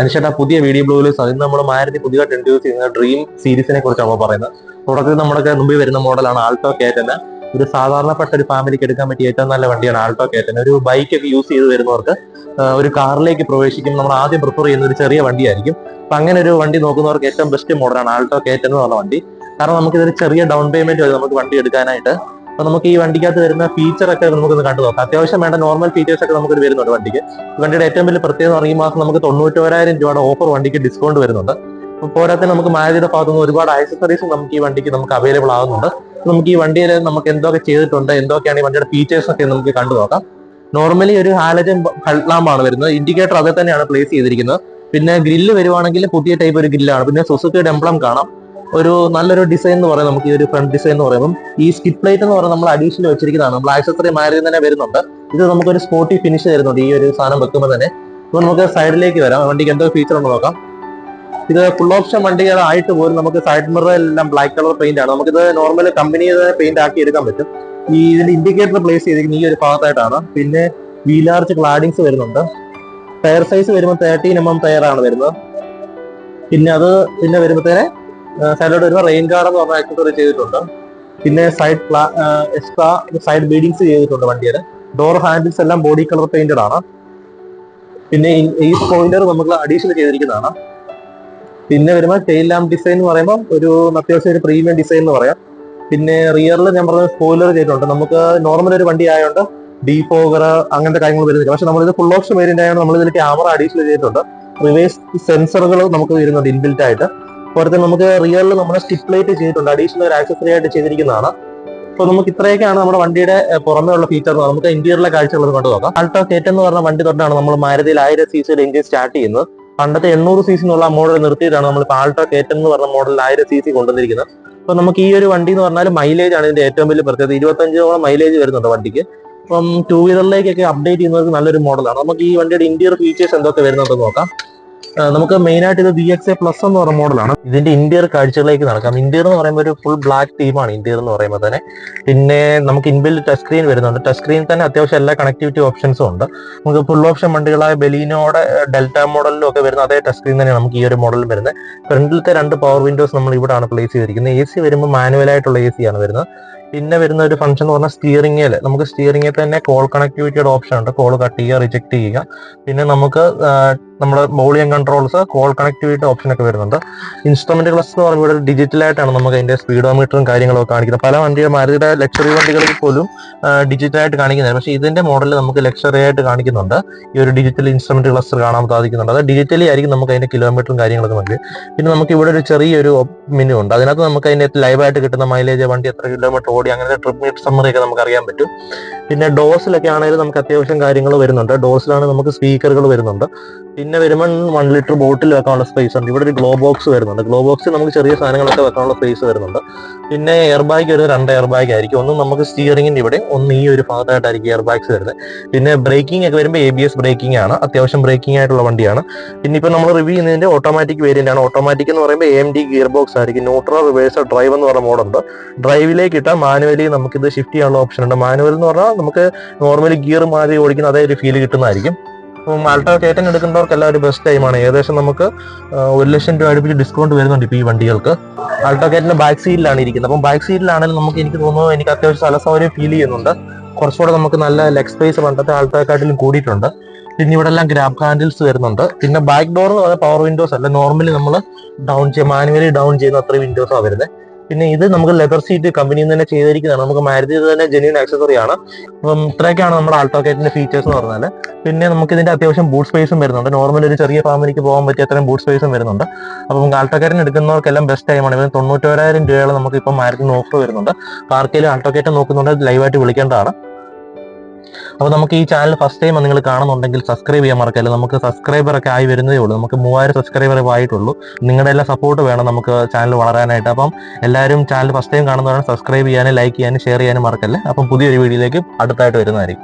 അനുശേഷം പുതിയ വീഡിയോ ബ്ലോഗിൽ ഇന്ന് നമ്മൾ മാരുതി പുതിയതായിട്ട് ഇൻട്രോസ് ചെയ്യുന്ന ഡ്രീം സീരീസിനെ കുറിച്ചാണ് പറയുന്നത്. തുടക്കത്തിൽ നമ്മുടെ മുമ്പിൽ വരുന്ന മോഡലാണ് ആൾട്ടോ കേറ്റന് ഒരു സാധാരണപ്പെട്ട ഒരു ഫാമിലിക്ക് എടുക്കാൻ പറ്റിയ ഏറ്റവും നല്ല വണ്ടിയാണ് ആൾട്ടോ കേറ്റൻ ഒരു ബൈക്ക് ഒക്കെ യൂസ് ചെയ്ത് വരുന്നവർക്ക് ഒരു കാറിലേക്ക് പ്രവേശിക്കും നമ്മൾ ആദ്യം പ്രിഫർ ചെയ്യുന്ന ഒരു ചെറിയ വണ്ടിയായിരിക്കും. അപ്പൊ അങ്ങനെ ഒരു വണ്ടി നോക്കുന്നവർക്ക് ഏറ്റവും ബെസ്റ്റ് മോഡലാണ് ആൾട്ടോ കേറ്റൻ എന്ന് പറഞ്ഞ വണ്ടി. കാരണം നമുക്ക് ഇതൊരു ചെറിയ ഡൗൺ പേയ്മെന്റ് വരും നമുക്ക് വണ്ടി എടുക്കാനായിട്ട് അപ്പൊ നമുക്ക് ഈ വണ്ടിക്കകത്ത് വരുന്ന ഫീച്ചർ ഒക്കെ നമുക്കൊന്ന് കണ്ടു നോക്കാം. അത്യാവശ്യം വേണ്ട നോർമൽ ഫീച്ചേഴ്സ് ഒക്കെ നമുക്ക് വരുന്നുണ്ട് വണ്ടിക്ക്. വണ്ടിയുടെ ഏറ്റവും വലിയ പ്രത്യേകത എന്ന് പറഞ്ഞാൽ മാസം നമുക്ക് തൊണ്ണൂറ്റോരായിരം രൂപയുടെ ഓഫർ വണ്ടിക്ക് ഡിസ്കൗണ്ട് വരുന്നുണ്ട്. പോരാത്തിന് നമുക്ക് മാരുതിയുടെ ഭാഗത്തുനിന്ന് ഒരുപാട് ആക്സസറീസും നമുക്ക് ഈ വണ്ടിക്ക് നമുക്ക് അവൈലബിൾ ആകുന്നുണ്ട്. നമുക്ക് ഈ വണ്ടിയിൽ നമുക്ക് എന്തൊക്കെ ചെയ്തിട്ടുണ്ട് എന്തൊക്കെയാണ് ഈ വണ്ടിയുടെ ഫീച്ചേഴ്സ് ഒക്കെ നമുക്ക് കണ്ടു നോക്കാം. നോർമലി ഒരു ഹാലജൻ ലാമ്പാണ് വരുന്നത്. ഇൻഡിക്കേറ്റർ അതിൽ തന്നെയാണ് പ്ലേസ് ചെയ്തിരിക്കുന്നത്. പിന്നെ ഗ്രില്ല് വരുവാണെങ്കിൽ പുതിയ ടൈപ്പ് ഒരു ഗ്രില്ലാണ് പിന്നെ സുസുക്കിയുടെ എംബ്ലം കാണാം. ഒരു നല്ലൊരു ഡിസൈൻ എന്ന് പറയാം നമുക്ക് ഈ ഒരു ഫ്രണ്ട് ഡിസൈൻ എന്ന് പറയുമ്പോൾ ഈ സ്കിപ്പ് പ്ലേറ്റ് എന്ന് പറയുന്നത് നമ്മൾ അഡീഷണൽ വെച്ചിരിക്കുന്നതാണ്. നമ്മൾ ആക്സസറി മാറി തന്നെ വരുന്നുണ്ട്. ഇത് നമുക്കൊരു സ്പോർട്ടി ഫിനിഷ് തരുന്നുണ്ട് ഈ ഒരു സാധനം വെക്കുമ്പോൾ തന്നെ. അപ്പൊ നമുക്ക് സൈഡിലേക്ക് വരാം. വണ്ടിക്ക് എന്തോ ഫീച്ചർ ഉണ്ടോ നോക്കാം. ഇത് ഫുൾ ഓപ്ഷൻ വണ്ടികളായിട്ട് പോലും നമുക്ക് സൈഡ് മിറർ എല്ലാം ബ്ലാക്ക് കളർ പെയിന്റ് ആണ്. നമുക്കിത് നോർമൽ കമ്പനി പെയിന്റ് ആക്കി എടുക്കാൻ പറ്റും. ഈ ഇതിന്റെ ഇൻഡിക്കേറ്റർ പ്ലേസ് ചെയ്തിരിക്കുന്ന ഈ ഒരു ഭാഗത്തായിട്ടാണ്. പിന്നെ വീലാർച്ച് ക്ലാഡിങ്സ് വരുന്നുണ്ട്. ടയർ സൈസ് വരുമ്പോൾ തേർട്ടീൻ എം എം ടയർ ആണ് വരുന്നത്. പിന്നെ അത് പിന്നെ വരുമ്പോഴത്തേനെ സൈഡിലോട്ട് വരുമ്പോൾ റെയിൻ ഗാർഡ് എന്ന് പറഞ്ഞ ആക്സസറി ചെയ്തിട്ടുണ്ട്. പിന്നെ സൈഡ് എക്സ്ട്രാ സൈഡ് ബീഡിങ്സ് ചെയ്തിട്ടുണ്ട് വണ്ടിയുടെ. ഡോർ ഹാൻഡിൽസ് എല്ലാം ബോഡി കളർ പെയിന്റഡ് ആണ്. പിന്നെ ഈ- പോയിന്റർ നമുക്ക് അഡീഷണൽ ചെയ്തിരിക്കുന്നതാണ്. പിന്നെ വരുമ്പോൾ ടെയിൽ ലാമ്പ് ഡിസൈൻ എന്ന് പറയുമ്പോൾ ഒരു അത്യാവശ്യം ഒരു പ്രീമിയം ഡിസൈൻ എന്ന് പറയാം. പിന്നെ റിയറിൽ ഞാൻ പറഞ്ഞ സ്പോയിലർ ചെയ്തിട്ടുണ്ട്. നമുക്ക് നോർമൽ ഒരു വണ്ടി ആയതുകൊണ്ട് ഡീഫോഗർ അങ്ങനത്തെ കാര്യങ്ങൾ വരുന്നില്ല. പക്ഷെ നമ്മളിത് ഫുൾ ഓപ്ഷൻ വേരിയന്റ് ആയതുകൊണ്ട് നമ്മൾ ഇതിൽ ക്യാമറ അഡീഷണൽ ചെയ്തിട്ടുണ്ട് റിവേഴ്സ് സെൻസറുകൾ നമുക്ക് വരുന്നുണ്ട് ഇൻബിൽറ്റ് ആയിട്ട്. പുറത്ത് നമുക്ക് റിയറിൽ നമ്മൾ സ്റ്റിപ്പ് പ്ലേറ്റ് ചെയ്തിട്ടുണ്ട്. അഡീഷണൽ ഒരു ആക്സസറി ആയിട്ട് ചെയ്തിരിക്കുന്നതാണ്. അപ്പോൾ നമുക്ക് ഇത്രയൊക്കെയാണ് നമ്മുടെ വണ്ടിയുടെ പുറമേ ഉള്ള ഫീച്ചർ നമുക്ക് ഇന്റീരിയറിലെ കാഴ്ചകൾ കണ്ടു നോക്കാം. ആൾട്ടോ സ്റ്റേറ്റ് എന്ന് പറഞ്ഞ വണ്ടി തൊട്ടാണ് നമ്മൾ മാരുതിയിൽ ആയിരം സി സിയുടെ എഞ്ചിൻ സ്റ്റാർട്ട് ചെയ്യുന്നത്. പണ്ടത്തെ എണ്ണൂറ് സി സി എന്നുള്ള മോഡൽ നിർത്തിയിട്ടാണ് നമ്മൾ ഇപ്പോൾ ആൾട്ടോ കേറ്റ് എന്ന് പറഞ്ഞ മോഡലിൽ ആയിരം സി സി കൊണ്ടുവന്നിരിക്കുന്നത്. അപ്പോൾ നമുക്ക് ഈ ഒരു വണ്ടി എന്ന് പറഞ്ഞാൽ മൈലേജ് ആണ് ഇതിന്റെ ഏറ്റവും വലിയ പ്രത്യേകത. ഇരുപത്തഞ്ചോളം മൈലേജ് വരുന്നുണ്ട് വണ്ടിക്ക്. അപ്പം ടൂ വീലറിലേക്കൊക്കെ അപ്ഡേറ്റ് ചെയ്യുന്നത് നല്ലൊരു മോഡലാണ് നമുക്ക് ഈ വണ്ടിയുടെ ഇന്റീരിയർ ഫീച്ചേഴ്സ് എന്തൊക്കെ വരുന്നുണ്ടെന്ന് നോക്കാം. നമുക്ക് മെയിൻ ആയിട്ട് ഇത് വി എക്സ് എ പ്ലസ് എന്ന് പറഞ്ഞ മോഡലാണ് ഇതിന്റെ ഇന്റീരിയർ കാഴ്ചകളിലേക്ക് നടക്കാം. ഇന്റീരിയർ എന്ന് പറയുമ്പോൾ ഒരു ഫുൾ ബ്ലാക്ക് തീമാണ് ഇന്റീരിയർ എന്ന് പറയുമ്പോൾ തന്നെ. പിന്നെ നമുക്ക് ഇൻബിൽഡ് ടച്ച് സ്ക്രീൻ വരുന്നുണ്ട്. ടച്ച് സ്ക്രീനിൽ തന്നെ അത്യാവശ്യം എല്ലാ കണക്ടിവിറ്റി ഓപ്ഷൻസും ഉണ്ട്. നമുക്ക് ഫുൾ ഓപ്ഷൻ വണ്ടികളായ ബെലീനോടെ ഡെൽറ്റ മോഡലിലും ഒക്കെ വരുന്ന അതേ ടച്ച് സ്ക്രീൻ തന്നെയാണ് നമുക്ക് ഈ ഒരു മോഡലിൽ വരുന്നത്. ഫ്രണ്ടിലത്തെ രണ്ട് പവർ വിൻഡോസ് നമ്മൾ ഇവിടെയാണ് പ്ലേസ് ചെയ്തിരിക്കുന്നത്. എ സി വരുമ്പോൾ മാനുവലായിട്ടുള്ള എ സി ആണ് വരുന്നത്. പിന്നെ വരുന്ന ഒരു ഫംഗ്ഷൻ എന്ന് പറഞ്ഞാൽ സ്റ്റിയറിംഗിൽ നമുക്ക് സ്റ്റിയറിംഗിൽ തന്നെ കോൾ കണക്ടിവിറ്റിയുടെ ഓപ്ഷൻ ഉണ്ട്. കോൾ കട്ട് ചെയ്യുക റിജക്ട് ചെയ്യുക. പിന്നെ നമുക്ക് നമ്മുടെ volume controls call connectivity option ഒക്കെ വരുന്നുണ്ട്. ഇൻസ്ട്രുമെന്റ് ക്ലസ് എന്ന് പറയുമ്പോൾ ഡിജിറ്റലായിട്ടാണ് നമുക്ക് അതിന്റെ സ്പീഡോമീറ്ററും കാര്യങ്ങളൊക്കെ കാണിക്കുന്നത്. പല വണ്ടികൾ മാരുതിയുടെ ലക്ഷറി വണ്ടികളിൽ പോലും ഡിജിറ്റലായിട്ട് കാണിക്കുന്നില്ല. പക്ഷേ ഇതിന്റെ മോഡലിൽ നമുക്ക് ലക്ഷറി ആയിട്ട് കാണിക്കുന്നുണ്ട്. ഈ ഒരു ഡിജിറ്റൽ ഇൻസ്ട്രുമെന്റ് ക്ലസ്റ്റർ കാണാൻ സാധിക്കുന്നുണ്ട്. അത് ഡിജിറ്റലി ആയിരിക്കും നമുക്ക് അതിന്റെ കിലോമീറ്ററും കാര്യങ്ങളൊക്കെ നമുക്ക് പിന്നെ നമുക്ക് ഇവിടെ ഒരു ചെറിയൊരു മെനു ഉണ്ട്. അതിനകത്ത് നമുക്ക് അതിന്റെ ലൈവായിട്ട് കിട്ടുന്ന മൈലേജ് വണ്ടി എത്ര കിലോമീറ്റർ ഓടി അങ്ങനെ ട്രിപ്പ് മീറ്റർ സമ്മറി ഒക്കെ നമുക്ക് അറിയാൻ പറ്റും. പിന്നെ ഡോസിലൊക്കെ ആണെങ്കിലും നമുക്ക് അത്യാവശ്യം കാര്യങ്ങൾ വരുന്നുണ്ട്. ഡോസിലാണ് നമുക്ക് സ്പീക്കറുകൾ വരുന്നുണ്ട്. പിന്നെ വരുമ്പോൾ വൺ ലിറ്റർ ബോട്ടിൽ വെക്കാനുള്ള സ്പേസ് ഉണ്ട്. ഇവിടെ ഒരു ഗ്ലോ ബോക്സ് വരുന്നുണ്ട്. ഗ്ലോ ബോക്സ് നമുക്ക് ചെറിയ സാധനങ്ങളൊക്കെ വെക്കാനുള്ള സ്പേസ് വരുന്നുണ്ട്. പിന്നെ എയർ ബാഗ് ഒരു രണ്ട് എയർ ബാഗ് ആയിരിക്കും. ഒന്ന് നമുക്ക് സ്റ്റിയറിംഗിന്റെ ഇവിടെ ഒന്ന് ഈ ഒരു ഭാഗത്തായിട്ടായിരിക്കും എയർ ബാഗ്സ് വരുന്നത്. പിന്നെ ബ്രേക്കിംഗ് ഒക്കെ വരുമ്പോൾ എ ബി എസ് ബ്രേക്കിംഗ് ആണ്. അത്യാവശ്യം ബ്രേക്കിംഗ് ആയിട്ടുള്ള വണ്ടിയാണ്. പിന്നെ ഇപ്പോൾ നമ്മൾ റിവ്യൂ ചെയ്യുന്നതിന്റെ ഓട്ടോമാറ്റിക് വേരിയന്റ് ആണ്. ഓട്ടോമാറ്റിക് എന്ന് പറയുമ്പോൾ എം ഡി ഗിയർ ബോക്സ് ആയിരിക്കും. ന്യൂട്രൽ റിവേഴ്സ് ഡ്രൈവ് എന്ന് പറഞ്ഞ മോഡുണ്ട് ഡ്രൈവിലേക്ക് ഇട്ടാൽ മാനുവലി നമുക്കിത് ഷിഫ്റ്റ് ചെയ്യാനുള്ള ഓപ്ഷൻ ഉണ്ട്. മാനുവൽ എന്ന് പറഞ്ഞാൽ നമുക്ക് നോർമലി ഗിയർ മാറി ഓടിക്കുന്ന അതേ ഒരു ഫീൽ കിട്ടുന്നതായിരിക്കും. അപ്പം ആൾട്ടോ കേറ്റൻ എടുക്കുന്നവർക്കെല്ലാം ഒരു ബെസ്റ്റ് ടൈമാണ് ഏകദേശം നമുക്ക് ഒരു ലക്ഷം രൂപ അടുപ്പിച്ച് ഡിസ്കൗണ്ട് വരുന്നുണ്ട് ഇപ്പോൾ ഈ വണ്ടികൾക്ക്. ആൾട്ടോ കേറ്റിന്റെ ബാക്ക് സീറ്റിലാണ് ഇരിക്കുന്നത്. അപ്പം ബാക്ക് സീറ്റിലാണെങ്കിലും നമുക്ക് എനിക്ക് തോന്നുന്നു എനിക്ക് അത്യാവശ്യം സ്ഥല സൗകര്യം ഫീൽ ചെയ്യുന്നുണ്ട്. കുറച്ചുകൂടെ നമുക്ക് നല്ല ലെഗ് സ്പേസ് പണ്ടത്തെ ആൾട്ടോക്കാട്ടിലും കൂടിയിട്ടുണ്ട്. പിന്നെ ഇവിടെ എല്ലാം ഗ്രാബ് ഹാൻഡിൽസ് വരുന്നുണ്ട്. പിന്നെ ബാക്ക് ഡോർ എന്ന് പറഞ്ഞാൽ പവർ വിൻഡോസ് അല്ല. നോർമലി നമ്മൾ ഡൗൺ ചെയ്യും മാനുവലി ഡൗൺ ചെയ്യുന്ന അത്ര വിൻഡോസാണ് വരുന്നത് പിന്നെ ഇത് നമുക്ക് ലെതർ സീറ്റ് കമ്പനിയിൽ നിന്ന് തന്നെ ചെയ്തിരിക്കുന്നതാണ്. നമുക്ക് മാരുതി തന്നെ ജെന്യൂൻ ആക്സസറി ആണ്. അപ്പം ഇത്രയൊക്കെയാണ് നമ്മുടെ ആൾട്ടോക്കേറ്റിന്റെ ഫീച്ചേഴ്സ് എന്ന് പറഞ്ഞാൽ പിന്നെ നമുക്ക് ഇതിന്റെ അത്യാവശ്യം ബൂട്ട് സ്പേസും വരുന്നുണ്ട്. നോർമൽ ഒരു ചെറിയ ഫാമിലിക്ക് പോകാൻ പറ്റിയ അത്രയും ബൂട്ട് സ്പേസും വരുന്നുണ്ട്. അപ്പം ആൾട്ടോക്കേറ്റിന് എടുക്കുന്നവർക്കെല്ലാം ബെസ്റ്റ് ടൈമാണ് ഇവന് തൊണ്ണൂറ്റോരായിരം രൂപയോളം നമുക്ക് ഇപ്പം മാരുതി ഓഫർ വരുന്നുണ്ട്. പാർക്കിൽ ആൾട്ടോക്കേറ്റ് നോക്കുന്നുണ്ടെങ്കിൽ ലൈവായിട്ട് വിളിക്കേണ്ടതാണ്. അപ്പോൾ നമുക്ക് ഈ ചാനൽ ഫസ്റ്റ് ടൈം നിങ്ങൾ കാണുന്നുണ്ടെങ്കിൽ സബ്സ്ക്രൈബ് ചെയ്യാൻ മറക്കല്ല നമുക്ക് സബ്സ്ക്രൈബർ ഒക്കെ ആയി വരുന്നതേ ഉള്ളൂ. നമുക്ക് മൂവായിരം സബ്സ്ക്രൈബർ ആയിട്ടുള്ളൂ. നിങ്ങളുടെ എല്ലാ സപ്പോർട്ട് വേണം നമുക്ക് ചാനൽ വളരാനായിട്ട്. അപ്പം എല്ലാവരും ചാനൽ ഫസ്റ്റ് ടൈം കാണുന്നവരാണ് സബ്സ്ക്രൈബ് ചെയ്യാനും ലൈക്ക് ചെയ്യാനും ഷെയർ ചെയ്യാനും മറക്കല്ലേ. അപ്പം പുതിയൊരു വീഡിയോയിലേക്ക് അടുത്തായിട്ട് വരുന്നതായിരിക്കും.